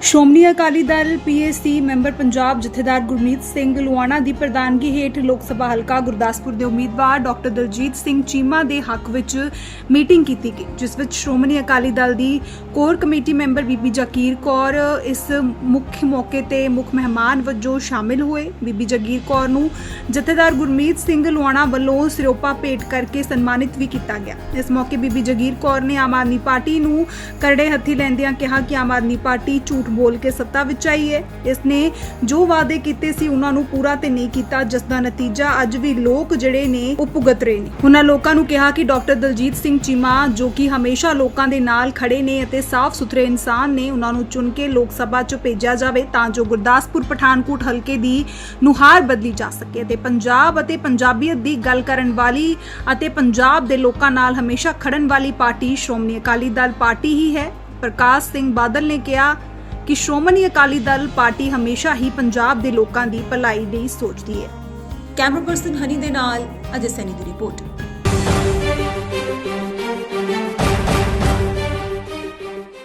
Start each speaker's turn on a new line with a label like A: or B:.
A: Shiromani Akali Dal PAC member Punjab ਜਥੇਦਾਰ ਗੁਰਮੀਤ ਸਿੰਘ ਲੁਆਣਾ ਦੀ ਪ੍ਰਧਾਨਗੀ ਹੇਠ ਲੋਕ ਸਭਾ ਹਲਕਾ ਗੁਰਦਾਸਪੁਰ ਦੇ ਉਮੀਦਵਾਰ ਡਾਕਟਰ ਦਲਜੀਤ ਸਿੰਘ ਚੀਮਾ ਦੇ ਹੱਕ ਵਿੱਚ ਮੀਟਿੰਗ ਕੀਤੀ ਗਈ, ਜਿਸ ਵਿੱਚ ਸ਼੍ਰੋਮਣੀ ਅਕਾਲੀ ਦਲ ਦੀ core committee member Bibi Jagir Kaur ਇਸ ਮੁੱਖ ਮੌਕੇ ਤੇ ਮੁੱਖ ਮਹਿਮਾਨ ਵਜੋਂ ਸ਼ਾਮਿਲ ਹੋਏ। ਬੀਬੀ ਜਗੀਰ ਕੌਰ ਨੂੰ ਜਥੇਦਾਰ ਗੁਰਮੀਤ ਸਿੰਘ ਲੁਆਣਾ ਵੱਲੋਂ ਸਿਰੋਪਾ ਭੇਟ ਕਰਕੇ ਸਨਮਾਨਿਤ ਵੀ ਕੀਤਾ ਗਿਆ। ਇਸ ਮੌਕੇ ਬੀਬੀ ਜਗੀਰ ਕੌਰ ਨੇ ਆਮ ਆਦਮੀ ਪਾਰਟੀ ਨੂੰ ਕਰੜੇ ਹੱਥੀ ਲੈਂਦਿਆਂ ਕਿਹਾ ਕਿ ਆਮ ਆਦਮੀ ਪਾਰਟੀ ਝੂਠ ਬੋਲ ਕੇ ਸੱਤਾ ਵਿੱਚ ਆਈ ਹੈ ਇਸ ਨੇ ਜੋ ਵਾਅਦੇ ਕੀਤੇ ਸੀ ਉਹਨਾਂ ਨੂੰ ਪੂਰਾ ਤੇ ਨਹੀਂ ਕੀਤਾ ਜਿਸ ਦਾ ਨਤੀਜਾ ਅੱਜ ਵੀ ਲੋਕ ਜਿਹੜੇ ਨੇ ਉਹ ਭੁਗਤ ਰਹੇ ਨੇ ਉਹਨਾਂ ਲੋਕਾਂ ਨੂੰ ਕਿਹਾ ਕਿ ਡਾਕਟਰ ਦਲਜੀਤ ਸਿੰਘ ਚੀਮਾ ਜੋ ਕਿ ਹਮੇਸ਼ਾ ਲੋਕਾਂ ਦੇ ਨਾਲ ਖੜੇ ਨੇ ਅਤੇ ਸਾਫ਼ ਸੁਥਰੇ ਇਨਸਾਨ ਨੇ ਉਹਨਾਂ ਨੂੰ ਚੁਣ ਕੇ ਲੋਕ ਸਭਾ 'ਚ ਭੇਜਿਆ ਜਾਵੇ ਤਾਂ ਜੋ ਗੁਰਦਾਸਪੁਰ ਪਠਾਨਕੋਟ ਹਲਕੇ ਦੀ ਨੁਹਾਰ ਬਦਲੀ ਜਾ ਸਕੇ ਅਤੇ ਪੰਜਾਬ ਅਤੇ ਪੰਜਾਬੀਅਤ ਦੀ ਗੱਲ ਕਰਨ ਵਾਲੀ ਅਤੇ ਪੰਜਾਬ ਦੇ ਲੋਕਾਂ ਨਾਲ ਹਮੇਸ਼ਾ ਖੜਨ ਵਾਲੀ ਪਾਰਟੀ ਸ਼੍ਰੋਮਣੀ ਅਕਾਲੀ ਦਲ ਪਾਰਟੀ ਹੀ ਹੈ ਪ੍ਰਕਾਸ਼ ਸਿੰਘ ਬਾਦਲ ਨੇ ਕਿਹਾ ਕਿ ਸ਼੍ਰੋਮਣੀ ਅਕਾਲੀ ਦਲ ਪਾਰਟੀ ਹਮੇਸ਼ਾ ਹੀ ਪੰਜਾਬ ਦੇ ਲੋਕਾਂ ਦੀ ਭਲਾਈ ਲਈ ਸੋਚਦੀ ਹੈ।
B: ਕੈਮਰਾ ਪਰਸਨ ਹਨੀ ਦੇ ਨਾਲ ਅਜੇ ਸੈਨੀ ਦੀ ਰਿਪੋਰਟ।